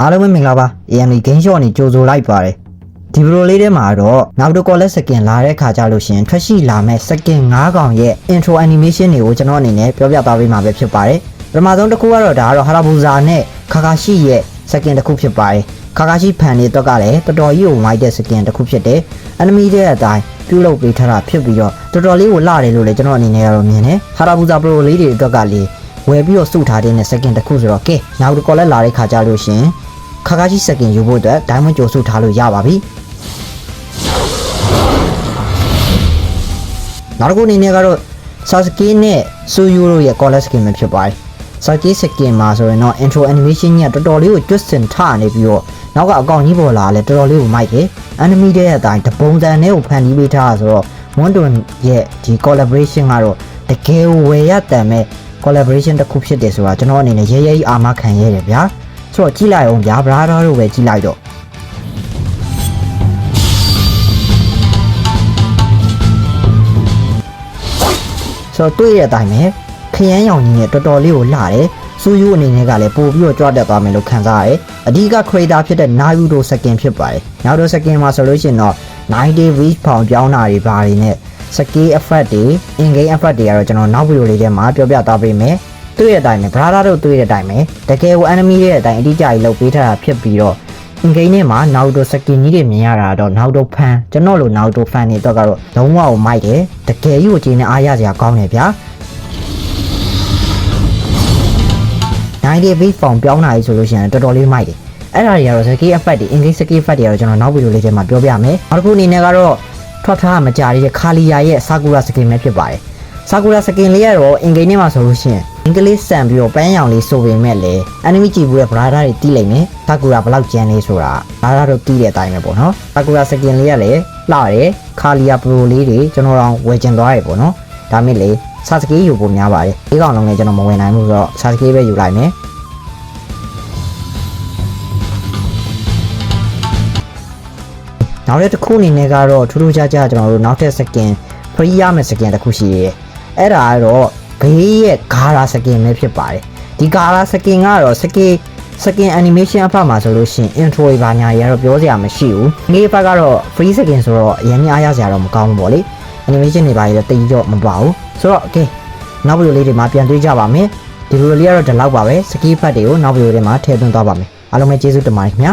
အားလုံးပဲမင်္ဂလာပါ AMD Game Shop နေကြိုဆိုလိုက်ပါတယ်ဒီဗီဒီယိုလေးထဲမှာတော့ Naruto Collect Skin လာတဲ့ခါကြလို့ရှင်ထွက်ရှိလာမဲ့ Skin 9កောင်ရဲ့ Intro Animation တွေကိုကျွန်တော်အနေနဲ့ပြောပြသွားပေးမှာပဲဖြစ်ပါတယ်ပထမဆုံးတစ်ခုကတော့ဒါကတော့ Harabusa နဲ့ Kakashi ရဲ့ Skin တစ်ခုဖြစ်ပါတယ် Kakashi ဖန်တွေတော့ကလည်းတော်တော်ကြီးကိုမိုက်တဲ့ Skin တစ်ခုဖြစ်တယ် Enemy တဲ့အတိုင်း ပြုလုပ်ပေးထားတာဖြစ်ပြီးတော့တော်တော်လေးကိုလှတယ်လို့လည်းကျွန်တော်အနေနဲ့ကတော့မြင်တယ်ဟာရာဘူဇာ Pro လေးတွေအတွက်ကလည်းဝယ်ပြီးတော့စုထားတဲ့စကင်တစ်ခုဆိုတော့ကဲနောက်တစ်ကောလက်လာတဲ့ခါကြလို့ရှရင်ခါခါကြီးစကင်ယူဖို့အတွက်ဒိုင်းမွန်ကြိုစုထားလို့ရပါပြီနောက်တစ်ခုအနေနဲ့ကတော့ဆာစကီနဲ့ဆူယူတို့ရဲ့ color skin ပဲဖြစ်ပါတယ် ဆာစကီစကင်မှာဆိုရင်တော့ intro animation ညတော်တော်လေးကို twist ထနေပြီးတော့နောက်ကအကောင့်ကြီးပေါ်လာလဲတော်တော်လေးကိုမိုက်တယ် enemy တဲ့အတိုင်းတပုံစံနဲ့ကိုဖန်တီးပေးထားတာဆိုတော့ Wondon ရဲ့ဒီ collaboration ကတော့တကယ်ဝယ်ရတန်မဲ့ collaboration တစ်ခုဖြစ်တယ်ဆိုတာကျွန်တော်အနေနဲ့ရဲရဲကြီးအာမခံရတယ်ဗျာဆိုတော့ကြည့်လိုက်အောင်ဗျာဗရာဒါတို့ပဲကြည့်လိုက်တော့ဆိုတော့တွေ့ရတဲ့အတိုင်းပဲ ခရမ်းရောင်ကြီးနဲ့တော်တော်လေးကိုလှတယ်စူယူအနေနဲ့ကလည်းပို့ပြီးတော့ကြွတက်သွားမယ်လို့ခံစားရတယ်အဓိက creator ဖြစ်တဲ့ Naruto skin ဖြစ်ပါတယ် Naruto skin မှာဆိုလို့ရှိရင်တော့90 reach ဖောင်ပြောင်းတာတွေဘာတွေနဲ့ skill effect တွေ in game effect တွေကတော့ကျွန်တော်နောက်ဗီဒီယိုလေးထဲမှာပြောပြသွားပေးမယ်တွေ့တဲ့အတိုင်းပဲ brother တို့တွေ့တဲ့အတိုင်းပဲတကယ်ကို enemy ရဲ့အတိုင်းအတိအကျကြီးလုပ်ပေးထားတာဖြစ်ပြီးတော့ in game ထဲမှာ Naruto skin ကြီးတွေမြင်ရတာတော့ Naruto fan ကျွန်တော်လို Naruto fan တွေတော့ကတော့လုံးဝကိုမိုက်တယ်တကယ်ကြီးကိုချိန်နဲ့အားရစရာကောင်းတယ်ဗျာ 90 beat form ပြောင်းတာကြီးဆိုလို့ရှိရင်တော်တော်လေးမိုက်တယ်အဲ့ဒါတွေကတော့ skill effect တွေ in game skill effect တွေကတော့ကျွန်တော်နောက်ဗီဒီယိုလေးထဲမှာပြောပြမယ်နောက်တစ်ခုအနေနဲ့ကတော့ထွက်ထားမကြရတဲ့ခါလီယာရဲ့ Sakura skin ပဲဖြစ်ပါတယ်ဆာကူရာစကင်လေးကတော့အင်္ဂိမ်းထဲမှာဆိုလို့ရှိရင်အင်္ဂလိပ်ဆန်ပြီးတော့ပန်းရောင်လေးဆိုပေမဲ့လည်းအန်နီမီကြည့်ဘူးရဲ့ဗလာဒါတွေတီးလိုက်မယ်ဆာကူရာဘလောက်ကျန်လေးဆိုတာဗလာဒါတို့တီးတဲ့အတိုင်းပဲပေါ့နော်ဆာကူရာစကင်လေးကလည်းလှတယ်ခါလီယာပရိုလေးတွေကျွန်တော်တို့ဝယ်ကျင်သွားရပေါ့နော်ဒါမဲ့လေ ဆာစကေးယူဖို့များပါတယ်ဒီကောင်လုံးလည်းကျွန်တော်မဝယ်နိုင်ဘူးဆိုတော့ဆာစကေးပဲယူလိုက်မယ်နောက်တစ်ခုအနေနဲ့ကတော့ထူးထူးခြားခြားကျွန်တော်တို့နောက်ထပ်စကင်ဖရီးရမယ့်စကင်တစ်ခုရှိရဲအဲ့ဒါကတော့ဘေးရဲ့ဂါရာစကင်ပဲဖြစ်ပါတယ်ဒီဂါရာစကင်ကတော့စကင်စကင် animation အဖက်မှာဆိုလို့ရှိရင် intro တွေဘာညာတွေကတော့ပြောစရာမရှိဘူးငေးဘက်ကတော့ free skin ဆိုတော့အရင်ကြီးအားရစရာတော့မကောင်းဘူးပေါ့လေ animation တွေဘာတွေတော့တိတ်တော့မပါဘူးဆိုတော့ okay နောက်ဗီဒီယိုလေးတွေမှာပြန်တွေ့ကြပါမယ်ဒီဗီဒီယိုလေးကတော့ဒီလောက်ပါပဲစကီးဖတ်တွေကိုနောက်ဗီဒီယိုတွေမှာထည့်သွင်းသွားပါမယ်အားလုံးပဲကျေးဇူးတင်ပါတယ်ခင်ဗျာ